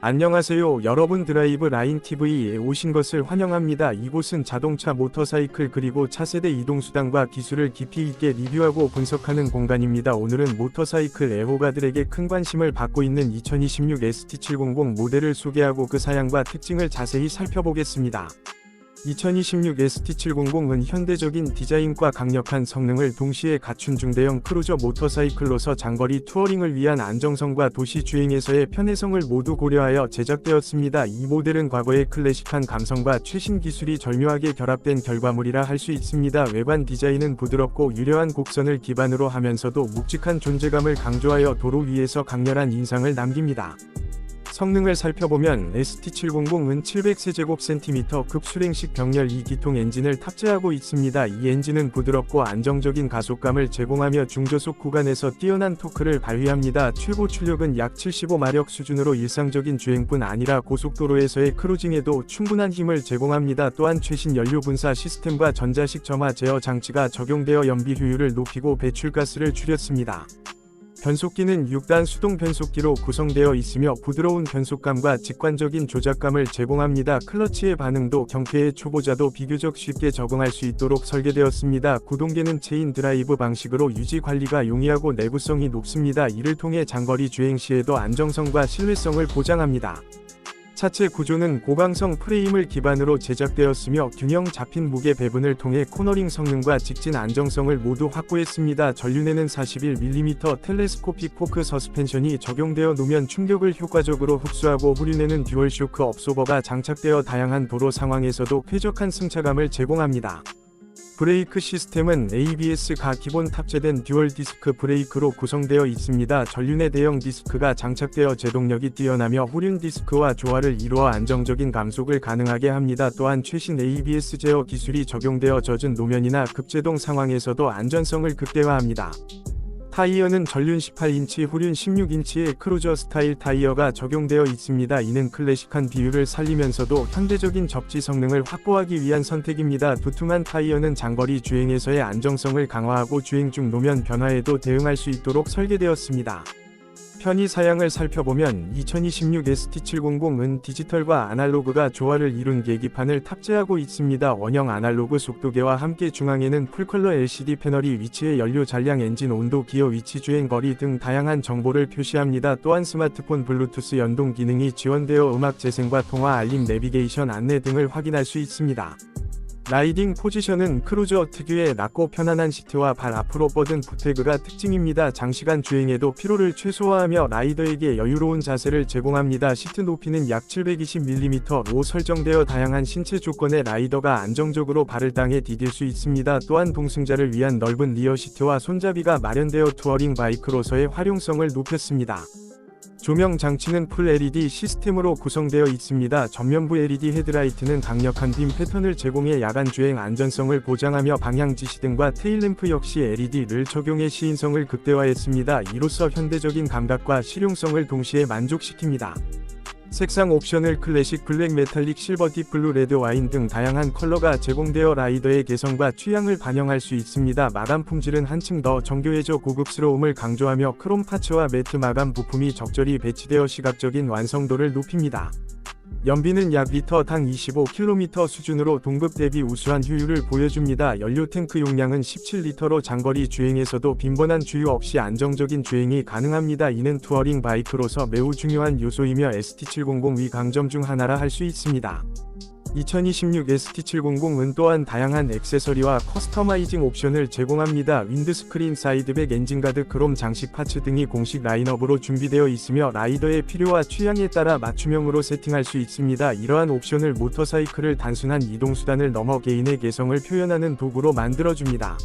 안녕하세요 여러분 드라이브 라인 TV에 오신 것을 환영합니다. 이곳은 자동차 모터사이클 그리고 차세대 이동수단과 기술을 깊이 있게 리뷰하고 분석하는 공간입니다. 오늘은 모터사이클 애호가들에게 큰 관심을 받고 있는 2026 ST700 모델을 소개하고 그 사양과 특징을 자세히 살펴보겠습니다. 2026 ST700은 현대적인 디자인과 강력한 성능을 동시에 갖춘 중대형 크루저 모터사이클로서 장거리 투어링을 위한 안정성과 도시 주행에서의 편의성을 모두 고려하여 제작되었습니다. 이 모델은 과거의 클래식한 감성과 최신 기술이 절묘하게 결합된 결과물이라 할 수 있습니다. 외관 디자인은 부드럽고 유려한 곡선을 기반으로 하면서도 묵직한 존재감을 강조하여 도로 위에서 강렬한 인상을 남깁니다. 성능을 살펴보면 ST700은 700세제곱센티미터 급수랭식 병렬 2기통 엔진을 탑재하고 있습니다. 이 엔진은 부드럽고 안정적인 가속감을 제공하며 중저속 구간에서 뛰어난 토크를 발휘합니다. 최고 출력은 약 75마력 수준으로 일상적인 주행뿐 아니라 고속도로에서의 크루징에도 충분한 힘을 제공합니다. 또한 최신 연료 분사 시스템과 전자식 점화 제어 장치가 적용되어 연비 효율을 높이고 배출가스를 줄였습니다. 변속기는 6단 수동 변속기로 구성되어 있으며 부드러운 변속감과 직관적인 조작감을 제공합니다. 클러치의 반응도 경쾌해 초보자도 비교적 쉽게 적응할 수 있도록 설계되었습니다. 구동계는 체인 드라이브 방식으로 유지 관리가 용이하고 내구성이 높습니다. 이를 통해 장거리 주행 시에도 안정성과 신뢰성을 보장합니다. 차체 구조는 고강성 프레임을 기반으로 제작되었으며 균형 잡힌 무게 배분을 통해 코너링 성능과 직진 안정성을 모두 확보했습니다. 전륜에는 41mm 텔레스코픽 포크 서스펜션이 적용되어 노면 충격을 효과적으로 흡수하고 후륜에는 듀얼 쇼크 업소버가 장착되어 다양한 도로 상황에서도 쾌적한 승차감을 제공합니다. 브레이크 시스템은 ABS가 기본 탑재된 듀얼 디스크 브레이크로 구성되어 있습니다. 전륜에 대형 디스크가 장착되어 제동력이 뛰어나며 후륜 디스크와 조화를 이루어 안정적인 감속을 가능하게 합니다. 또한 최신 ABS 제어 기술이 적용되어 젖은 노면이나 급제동 상황에서도 안전성을 극대화합니다. 타이어는 전륜 18인치, 후륜 16인치의 크루저 스타일 타이어가 적용되어 있습니다. 이는 클래식한 비율을 살리면서도 현대적인 접지 성능을 확보하기 위한 선택입니다. 두툼한 타이어는 장거리 주행에서의 안정성을 강화하고 주행 중 노면 변화에도 대응할 수 있도록 설계되었습니다. 편의 사양을 살펴보면 2026 ST700은 디지털과 아날로그가 조화를 이룬 계기판을 탑재하고 있습니다. 원형 아날로그 속도계와 함께 중앙에는 풀컬러 LCD 패널이 위치해 연료 잔량 엔진 온도 기어 위치 주행 거리 등 다양한 정보를 표시합니다. 또한 스마트폰 블루투스 연동 기능이 지원되어 음악 재생과 통화 알림 내비게이션 안내 등을 확인할 수 있습니다. 라이딩 포지션은 크루저 특유의 낮고 편안한 시트와 발 앞으로 뻗은 푸테그가 특징입니다. 장시간 주행에도 피로를 최소화하며 라이더에게 여유로운 자세를 제공합니다. 시트 높이는 약 720mm로 설정되어 다양한 신체 조건의 라이더가 안정적으로 발을 땅에 디딜 수 있습니다. 또한 동승자를 위한 넓은 리어 시트와 손잡이가 마련되어 투어링 바이크로서의 활용성을 높였습니다. 조명 장치는 풀 LED 시스템으로 구성되어 있습니다. 전면부 LED 헤드라이트는 강력한 빔 패턴을 제공해 야간 주행 안전성을 보장하며 방향 지시 등과 테일램프 역시 LED를 적용해 시인성을 극대화했습니다. 이로써 현대적인 감각과 실용성을 동시에 만족시킵니다. 색상 옵션을 클래식 블랙 메탈릭 실버 딥 블루 레드 와인 등 다양한 컬러가 제공되어 라이더의 개성과 취향을 반영할 수 있습니다. 마감 품질은 한층 더 정교해져 고급스러움을 강조하며 크롬 파츠와 매트 마감 부품이 적절히 배치되어 시각적인 완성도를 높입니다. 연비는 약 리터당 25km 수준으로 동급 대비 우수한 효율을 보여줍니다. 연료 탱크 용량은 17리터로 장거리 주행에서도 빈번한 주유 없이 안정적인 주행이 가능합니다. 이는 투어링 바이크로서 매우 중요한 요소이며 ST700 위 강점 중 하나라 할 수 있습니다. 2026 ST700은 또한 다양한 액세서리와 커스터마이징 옵션을 제공합니다. 윈드스크린 사이드백 엔진가드 크롬 장식 파츠 등이 공식 라인업으로 준비되어 있으며 라이더의 필요와 취향에 따라 맞춤형으로 세팅할 수 있습니다. 이러한 옵션을 모터사이클을 단순한 이동수단을 넘어 개인의 개성을 표현하는 도구로 만들어줍니다.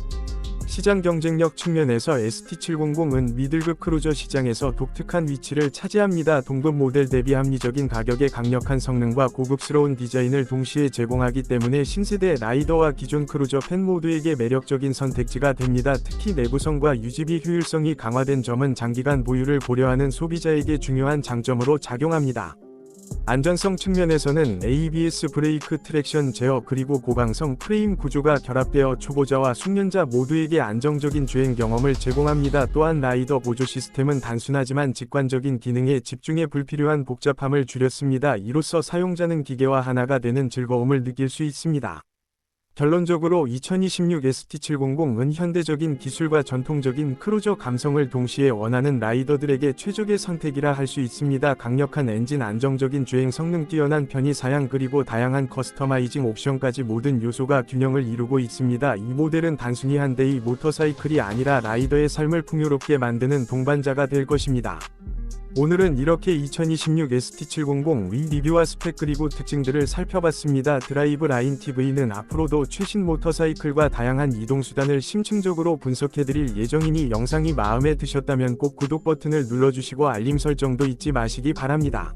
시장 경쟁력 측면에서 ST700은 미들급 크루저 시장에서 독특한 위치를 차지합니다. 동급 모델 대비 합리적인 가격에 강력한 성능과 고급스러운 디자인을 동시에 제공하기 때문에 신세대 라이더와 기존 크루저 팬 모두에게 매력적인 선택지가 됩니다. 특히 내구성과 유지비 효율성이 강화된 점은 장기간 보유를 고려하는 소비자에게 중요한 장점으로 작용합니다. 안전성 측면에서는 ABS 브레이크 트랙션 제어 그리고 고강성 프레임 구조가 결합되어 초보자와 숙련자 모두에게 안정적인 주행 경험을 제공합니다. 또한 라이더 보조 시스템은 단순하지만 직관적인 기능에 집중해 불필요한 복잡함을 줄였습니다. 이로써 사용자는 기계와 하나가 되는 즐거움을 느낄 수 있습니다. 결론적으로 2026 ST700은 현대적인 기술과 전통적인 크루저 감성을 동시에 원하는 라이더들에게 최적의 선택이라 할 수 있습니다. 강력한 엔진, 안정적인 주행 성능, 뛰어난 편의 사양 그리고 다양한 커스터마이징 옵션까지 모든 요소가 균형을 이루고 있습니다. 이 모델은 단순히 한 대의 모터사이클이 아니라 라이더의 삶을 풍요롭게 만드는 동반자가 될 것입니다. 오늘은 이렇게 2026 ST700 위 리뷰와 스펙 그리고 특징들을 살펴봤습니다. 드라이브 라인 TV는 앞으로도 최신 모터사이클과 다양한 이동수단을 심층적으로 분석해드릴 예정이니 영상이 마음에 드셨다면 꼭 구독 버튼을 눌러주시고 알림 설정도 잊지 마시기 바랍니다.